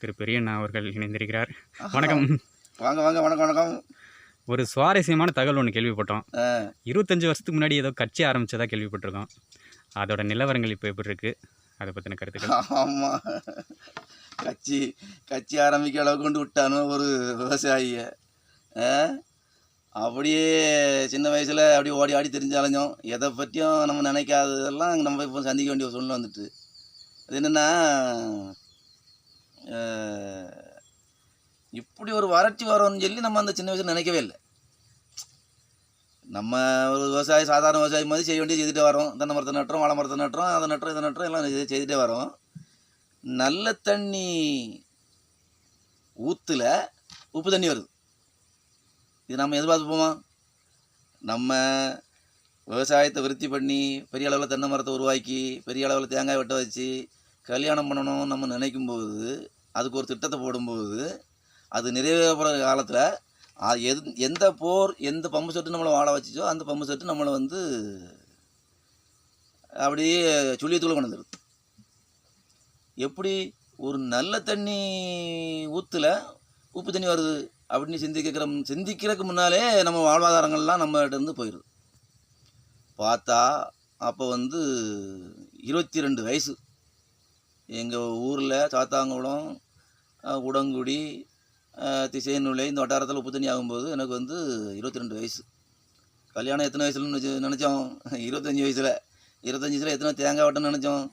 திரு பெரியண்ணா அவர்கள் இணைந்திருக்கிறார். வணக்கம். வாங்க வாங்க வணக்கம் வணக்கம். ஒரு சுவாரஸ்யமான தகவல் ஒன்று கேள்விப்பட்டோம். இருபத்தஞ்சு வருஷத்துக்கு முன்னாடி ஏதோ கட்சி ஆரம்பிச்சதா கேள்விப்பட்டிருக்கோம். அதோட நிலவரங்கள் இப்போ எப்படி இருக்கு? அதை பற்றின கருத்துக்கள். ஆமா. கட்சி கட்சி ஆரம்பிக்க அளவுக்கு கொண்டு விட்டானோ ஒரு விவசாயிய? அப்படியே சின்ன வயசில் அப்படியே ஓடி ஆடி தெரிஞ்சாலைஞ்சோம் எதை பற்றியும் நம்ம நினைக்காததெல்லாம் நம்ம இப்போ சந்திக்க வேண்டிய சூழ்நிலை வந்துட்டு. அது என்னென்னா இப்படி ஒரு வறட்சி வரும்னு சொல்லி நம்ம அந்த சின்ன வயசில் நினைக்கவே இல்லை. நம்ம ஒரு விவசாயி சாதாரண விவசாயி மாதிரி செய்ய வேண்டிய செய்துட்டே வரோம் தென்னை மரத்தை நட்டுறோம் வாழை மரத்தை நட்டுறோம் அதை நட்டுறோம் இதை நட்டுறோம் எல்லாம் செய்து- செய்துட்டே வரோம் நல்ல தண்ணி ஊற்றுல உப்பு தண்ணி வருது. இது நம்ம எதிர்பார்த்துப்போமா நம்ம விவசாயத்தை விருத்தி பண்ணி பெரிய அளவில் தென்னை மரத்தை உருவாக்கி பெரிய அளவில் தேங்காய் வெட்ட வச்சு கல்யாணம் பண்ணணும் நம்ம நினைக்கும் போது அதுக்கு ஒரு திட்டத்தை போடும்போது அது நிறைவேறப்படுற காலத்தில் அது எது எந்த போர் எந்த பம்பு செட்டு நம்மளை வாழ வச்சுச்சோ அந்த பம்பு செட்டு நம்மளை வந்து அப்படியே சுழியத்துக்குள்ள கொண்டு வந்துடுது எப்படி ஒரு நல்ல தண்ணி ஊற்றுல உப்பு தண்ணி வருது அப்படின்னு சிந்திக்கிற சிந்திக்கிறதுக்கு முன்னாலே நம்ம வாழ்வாதாரங்கள்லாம் நம்மகிட்ட இருந்து போயிடுது பார்த்தா அப்போ வந்து இருபத்தி ரெண்டு வயசு. எங்கள் ஊரில் சாத்தாங்குளம் உடங்குடி திசைநுழை இந்த வட்டாரத்தில் உப்பு தண்ணி ஆகும்போது எனக்கு வந்து இருபத்தி ரெண்டு வயசு. கல்யாணம் எத்தனை வயசுலன்னு வச்சு நினச்சோம். இருபத்தஞ்சி வயசில். இருபத்தஞ்சி வயசில் எத்தனை தேங்காய் வெட்டணும்னு நினச்சோம்.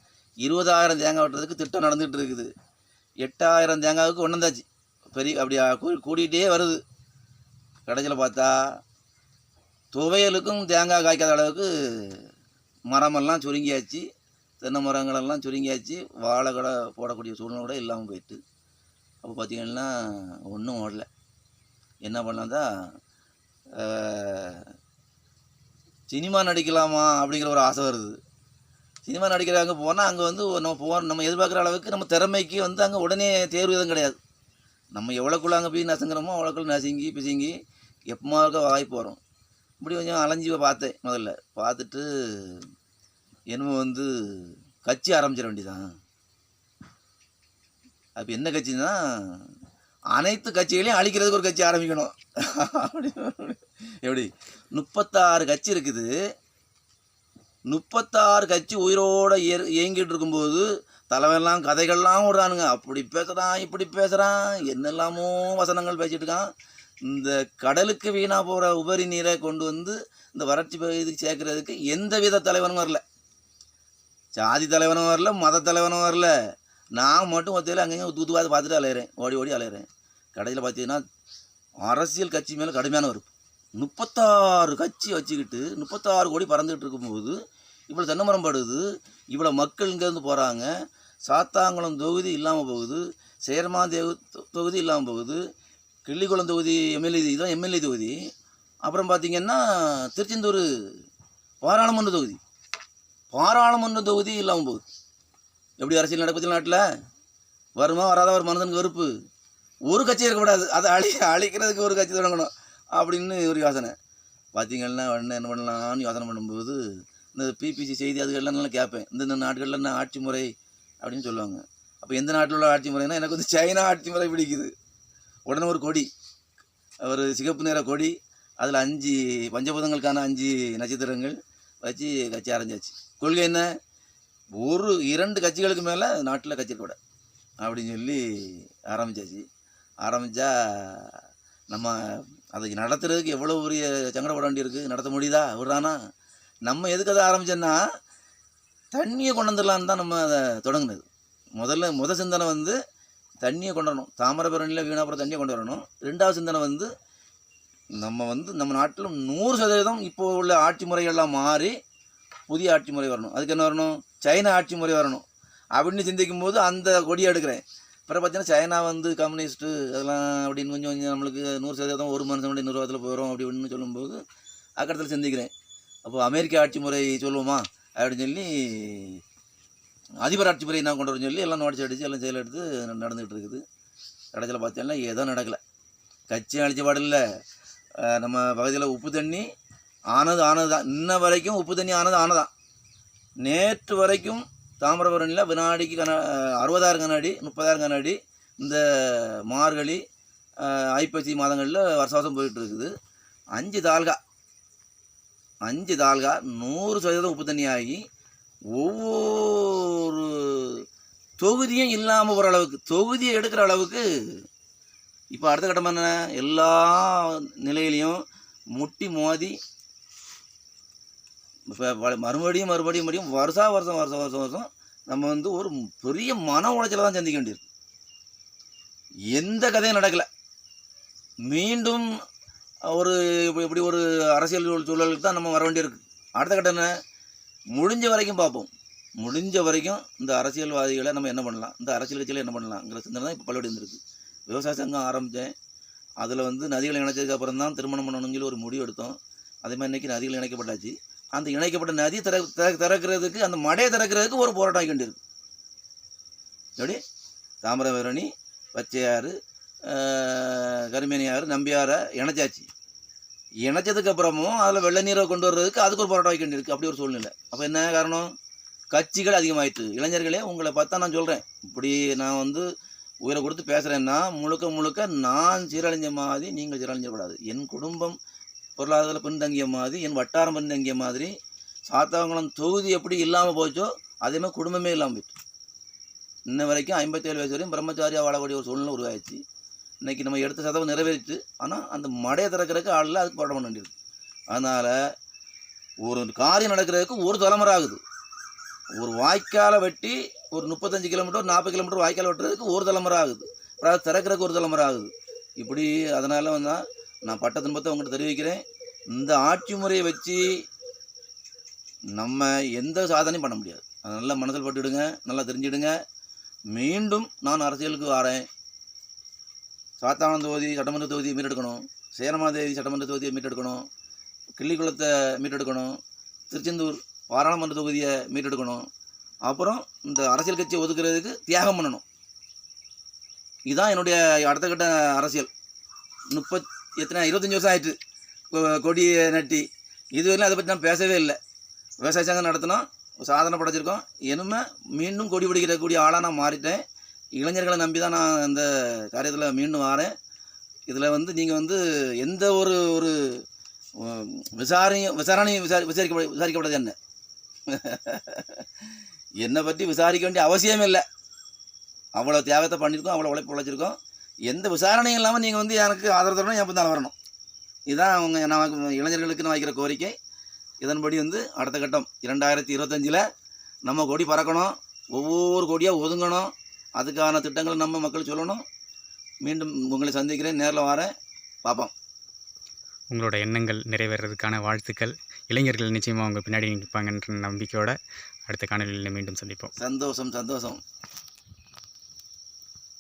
இருபதாயிரம் தேங்காய் வெட்டுறதுக்கு திட்டம் நடந்துகிட்டு இருக்குது. எட்டாயிரம் தேங்காவுக்கு ஒன்றந்தாச்சு பெரிய அப்படி கூடிகிட்டே வருது. கடைசியில் பார்த்தா துவையலுக்கும் தேங்காய் காய்க்காத அளவுக்கு மரமெல்லாம் சுருங்கியாச்சு. தென்னை மரங்களெல்லாம் சுருங்கியாச்சு. வாழை கடை போடக்கூடிய சூழ்நிலை கூட இல்லாமல் போயிட்டு. அப்போ பார்த்தீங்கன்னா ஒன்றும் ஓடல. என்ன பண்ணாதா சினிமா நடிக்கலாமா அப்படிங்கிற ஒரு ஆசை வருது. சினிமா நடிக்கிறாங்க போனால் அங்கே வந்து நம்ம போ நம்ம எதிர்பார்க்குற அளவுக்கு நம்ம திறமைக்கு வந்து அங்கே உடனே தேர்வு எதுவும் கிடையாது. நம்ம எவ்வளோக்குள்ள அங்கே போய் நசுங்குறோமோ அவ்வளோக்குள்ள நசுங்கி பிசுங்கி எப்பமா இருக்க வாய்ப்பு வரும். இப்படி கொஞ்சம் அலைஞ்சி பார்த்தேன் முதல்ல. பார்த்துட்டு என்னமோ வந்து கட்சி ஆரம்பிச்சிட வேண்டியதான் அப்போ என்ன கட்சின்னா அனைத்து கட்சிகளையும் அழிக்கிறதுக்கு ஒரு கட்சி ஆரம்பிக்கணும். அப்படி எப்படி? முப்பத்தாறு கட்சி இருக்குது. முப்பத்தாறு கட்சி உயிரோடு இயங்கிட்டு இருக்கும்போது தலைவன்லாம் கதைகள்லாம் விடுறானுங்க அப்படி பேசுகிறான் இப்படி பேசுகிறான் என்னெல்லாமோ வசனங்கள் பேசிகிட்டு இருக்கான். இந்த கடலுக்கு வீணாக போகிற உபரி நீரை கொண்டு வந்து இந்த வறட்சி பகுதிக்கு சேர்க்கறதுக்கு எந்த வித தலைவனும் வரல. ஜாதி தலைவனும் வரல மத தலைவனும் வரல. நான் மட்டும் ஒத்தையில் அங்கங்கே தூத்துவாது பார்த்துட்டு அலையிறேன். ஓடி ஓடி அலையிறேன். கடையில் பார்த்தீங்கன்னா அரசியல் கட்சி மேலே கடுமையான வெறுப்பு. முப்பத்தாறு கட்சி வச்சுக்கிட்டு முப்பத்தாறு கோடி பறந்துக்கிட்டு இருக்கும்போது இவ்வளோ தென்னமரம் படுது இவ்வளோ மக்கள் இங்கேருந்து போகிறாங்க சாத்தாங்குளம் தொகுதி இல்லாமல் போகுது சேர்மாதேவு தொ- தொகுதி இல்லாமல் போகுது கிள்ளிக்குளம் தொகுதி எம்எல்ஏ இதுதான் எம்எல்ஏ தொகுதி. அப்புறம் பார்த்திங்கன்னா திருச்செந்தூர் பாராளுமன்ற தொகுதி. பாராளுமன்ற தொகுதி இல்லாமல் போகுது. எப்படி அரசியல் நடக்குது நாட்டில்? வருமா வராத? ஒரு மனுஷனுக்கு வெறுப்பு. ஒரு கட்சி இருக்கக்கூடாது. அதை அழி அழிக்கிறதுக்கு ஒரு கட்சி தொடங்கணும். அப்படின்னு ஒரு யோசனை. பார்த்தீங்கன்னா உடனே என்ன பண்ணலாம்னு யோசனை பண்ணும்போது இந்த பிபிசி செய்தி அதுகள்லாம் நல்லா கேட்பேன். இந்த இந்த நாடுகளில் என்ன ஆட்சி முறை அப்படின்னு சொல்லுவாங்க. அப்போ எந்த நாட்டில் உள்ள ஆட்சி முறைனா எனக்கு வந்து சைனா ஆட்சி முறை பிடிக்குது. உடனே ஒரு கொடி. ஒரு சிகப்பு நிற கொடி. அதில் அஞ்சு பஞ்சபூதங்களுக்கான அஞ்சு நட்சத்திரங்கள் வச்சு கட்சி ஆரம்பிச்சாச்சு கொள்கை என்ன? ஒரு இரண்டு கட்சிகளுக்கு மேலே நாட்டில் கட்சி கூட அப்படின்னு சொல்லி ஆரம்பிச்சாச்சு. ஆரம்பித்தா நம்ம அதை நடத்துறதுக்கு எவ்வளோ பெரிய சங்கடப்பட வேண்டியிருக்கு? நடத்த முடியுதா? விடுறானா? நம்ம எதுக்கு அதை ஆரம்பித்தோன்னா தண்ணியை கொண்டு வந்துடலான்னு தான் நம்ம அதை தொடங்கினது. முதல்ல முதல் சிந்தனை வந்து தண்ணியை கொண்டு வரணும். தாமிரபரணியில் வீணாபுரம் தண்ணியை கொண்டு வரணும். ரெண்டாவது சிந்தனை வந்து நம்ம வந்து நம்ம நாட்டில் நூறு சதவீதம் இப்போ உள்ள ஆட்சி முறைகள்லாம் மாறி புதிய ஆட்சி முறை வரணும். அதுக்கு என்ன வரணும்? சைனா ஆட்சி முறை வரணும் அப்படின்னு சிந்திக்கும் போது அந்த கொடியை எடுக்கிறேன். அப்புறம் பார்த்தீங்கன்னா சைனா வந்து கம்யூனிஸ்ட்டு அதெல்லாம் அப்படின்னு கொஞ்சம் கொஞ்சம் நம்மளுக்கு நூறு சதவீதம் ஒரு மனுஷனுடைய நிர்வாகத்தில் போயிடும் அப்படி சொல்லும்போது அக்கடத்தில் சிந்திக்கிறேன். அப்போ அமெரிக்க ஆட்சி முறை சொல்லுவோமா அப்படின்னு சொல்லி அதிபர் ஆட்சி முறை நான் கொண்டு வரேன்னு சொல்லி எல்லாம் நோட்டீஸ் அடித்து எல்லாம் செயல் எடுத்து நடந்துகிட்டு இருக்குது. கடைசியில் பார்த்தீங்கன்னா ஏதோ நடக்கலை. கட்சி அழிச்ச பாடு இல்லை நம்ம பகுதியில் உப்பு தண்ணி ஆனது ஆனது தான் இன்ன வரைக்கும் உப்பு தண்ணி ஆனது ஆனதான் நேற்று வரைக்கும் தாமிரபரணியில் வினாடிக்கு கன அறுபதாயிரம் கண்ணாடி முப்பதாயிரம் கண்ணாடி இந்த மார்கழி ஐப்பசி மாதங்களில் வருஷ வருஷம் போயிட்டு இருக்குது. அஞ்சு தால்கா அஞ்சு தால்கா நூறு சதவீதம் உப்பு தண்ணி ஆகி ஒவ்வொரு தொகுதியும் இல்லாமல் போகிற அளவுக்கு தொகுதியை எடுக்கிற அளவுக்கு இப்போ அடுத்த கட்டம் என்ன? எல்லா நிலையிலையும் முட்டி மோதி மறுபடியும் மறுபடியும் மறுபடியும் வருஷா வருஷம் வருஷம் வருஷம் வருஷம் நம்ம வந்து ஒரு பெரிய மன உளைச்சலை தான் சந்திக்க வேண்டியிருக்கு. எந்த கதையும் நடக்கலை. மீண்டும் ஒரு இப்படி இப்படி ஒரு அரசியல் சூழலுக்கு தான் நம்ம வர வேண்டியிருக்கு. அடுத்த கட்டம் என்ன? முடிஞ்ச வரைக்கும் பார்ப்போம். முடிஞ்ச வரைக்கும் இந்த அரசியல்வாதிகளை நம்ம என்ன பண்ணலாம்? இந்த அரசியல் கட்சியில் என்ன பண்ணலாங்கிற சிந்தனை தான் இப்போ பல்வேறு இருந்திருக்கு. விவசாய சங்கம் ஆரம்பித்தேன் அதில் வந்து நதிகளை இணைச்சதுக்கு அப்புறம் தான் திருமணம் பண்ணணுங்கிற ஒரு முடிவு எடுத்தோம். அதே மாதிரி இன்றைக்கி நதிகள் இணைக்கப்பட்டாச்சு. அந்த இணைக்கப்பட்ட நதி திற திறக்கிறதுக்கு அந்த மடையை திறக்கிறதுக்கு ஒரு போராட்டம் ஆகி வேண்டியிருக்கு எப்படி? தாமிரபரணி பச்சையாறு கருமேனியாறு நம்பியாரை இணைச்சாச்சு. இணைச்சதுக்கப்புறமும் அதில் வெள்ளை நீரை கொண்டு வர்றதுக்கு அதுக்கு ஒரு போராட்டம் வைக்க வேண்டியிருக்கு அப்படி ஒரு சூழ்நிலை. அப்போ என்ன காரணம்? கட்சிகள் அதிகமாயிட்டு. இளைஞர்களே உங்களை பார்த்தா நான் சொல்கிறேன் இப்படி நான் வந்து உயிரை கொடுத்து பேசுகிறேன்னா முழுக்க முழுக்க நான் சீரழிஞ்ச மாதிரி நீங்கள் சீரழிஞ்சக்கூடாது என் குடும்பம் பொருளாதார பின்தங்கிய மாதிரி என் வட்டாரம் பின்தங்கிய மாதிரி சாத்தாங்குளம் தொகுதி எப்படி இல்லாமல் போச்சோ அதே மாதிரி குடும்பமே இல்லாமல் போயிட்டு. இன்ன வரைக்கும் ஐம்பத்தேழு வயசு வரையும் பிரம்மச்சாரியாக வாழக்கூடிய ஒரு சூழ்நிலை உருவாயிடுச்சு. இன்னைக்கு நம்ம எடுத்த சதவை நிறைவேறிச்சு. ஆனால் அந்த மடையை திறக்கிறதுக்கு ஆளில் அதுக்கு போட பண்ண வேண்டியது. அதனால் ஒரு காரியம் நடக்கிறதுக்கு ஒரு தலைமுறை ஆகுது. ஒரு வாய்க்காலை வெட்டி ஒரு முப்பத்தஞ்சு கிலோமீட்டர் நாற்பது கிலோமீட்டர் வாய்க்கால் வெட்டுறதுக்கு ஒரு தலைமுறை ஆகுது. அப்புறம் அது திறக்கிறதுக்கு ஒரு தலைமுறை ஆகுது. இப்படி அதனால் வந்து நான் பட்ட துன்பத்தை உங்கள்கிட்ட தெரிவிக்கிறேன். இந்த ஆட்சி முறையை வச்சு நம்ம எந்த சாதனையும் பண்ண முடியாது. அதை நல்லா மனசில் பட்டுவிடுங்க நல்லா தெரிஞ்சிடுங்க மீண்டும் நான் அரசியலுக்கு வரேன். சாத்தானம் தொகுதி சட்டமன்ற தொகுதியை மீட்டெடுக்கணும். சேரமாதேவி சட்டமன்ற தொகுதியை மீட்டெடுக்கணும். கிள்ளிக்குளத்தை மீட்டெடுக்கணும். திருச்செந்தூர் பாராளுமன்ற தொகுதியை மீட்டெடுக்கணும். அப்புறம் இந்த அரசியல் கட்சியை ஒதுக்குறதுக்கு தியாகம் பண்ணணும். இதுதான் என்னுடைய அடுத்த கட்ட அரசியல். முப்பத் எத்தனை இருபத்தஞ்சி வருஷம் ஆயிட்டு. கொ- கொடியை நட்டி. இதுவரையிலும் அதை பற்றி நான் பேசவே இல்லை. விவசாய சங்கம் நடத்தினோம். சாதனை படைச்சிருக்கோம். இனிமே மீண்டும் கொடி பிடிக்கிறக்கூடிய ஆளாக நான் மாறிட்டேன். இளைஞர்களை நம்பி தான் நான் இந்த காரியத்தில் மீண்டும் வரேன். இதில் வந்து நீங்கள் வந்து எந்த ஒரு ஒரு விசாரணையும் விசாரணையும் விசாரி விசாரிக்க விசாரிக்கப்படாது என்ன. என்னை பற்றி விசாரிக்க வேண்டிய அவசியமே இல்லை. அவ்வளோ தியாகத்தை பண்ணியிருக்கோம். அவ்வளோ உழைப்பு உழைச்சிருக்கோம். எந்த விசாரணையும் இல்லாமல் நீங்கள் வந்து எனக்கு ஆதரவு தரணும் என் பின்னால் வரணும். இதுதான் அவங்க நான் இளைஞர்களுக்கு நான் வைக்கிற கோரிக்கை. இதன்படி வந்து அடுத்த கட்டம் இரண்டாயிரத்தி இருபத்தஞ்சில் நம்ம கொடி பறக்கணும். ஒவ்வொரு கொடியாக ஒதுங்கணும். அதுக்கான திட்டங்களை நம்ம மக்கள் சொல்லணும். மீண்டும் உங்களை சந்திக்கிறேன். நேரில் வரேன். பார்ப்போம் உங்களோட எண்ணங்கள் நிறைவேறதுக்கான வாழ்த்துக்கள். இளைஞர்கள் நிச்சயமாக உங்கள் பின்னாடி நிற்பாங்கன்ற நம்பிக்கையோட அடுத்த காணொலியில் மீண்டும் சந்திப்போம். சந்தோஷம் சந்தோஷம்.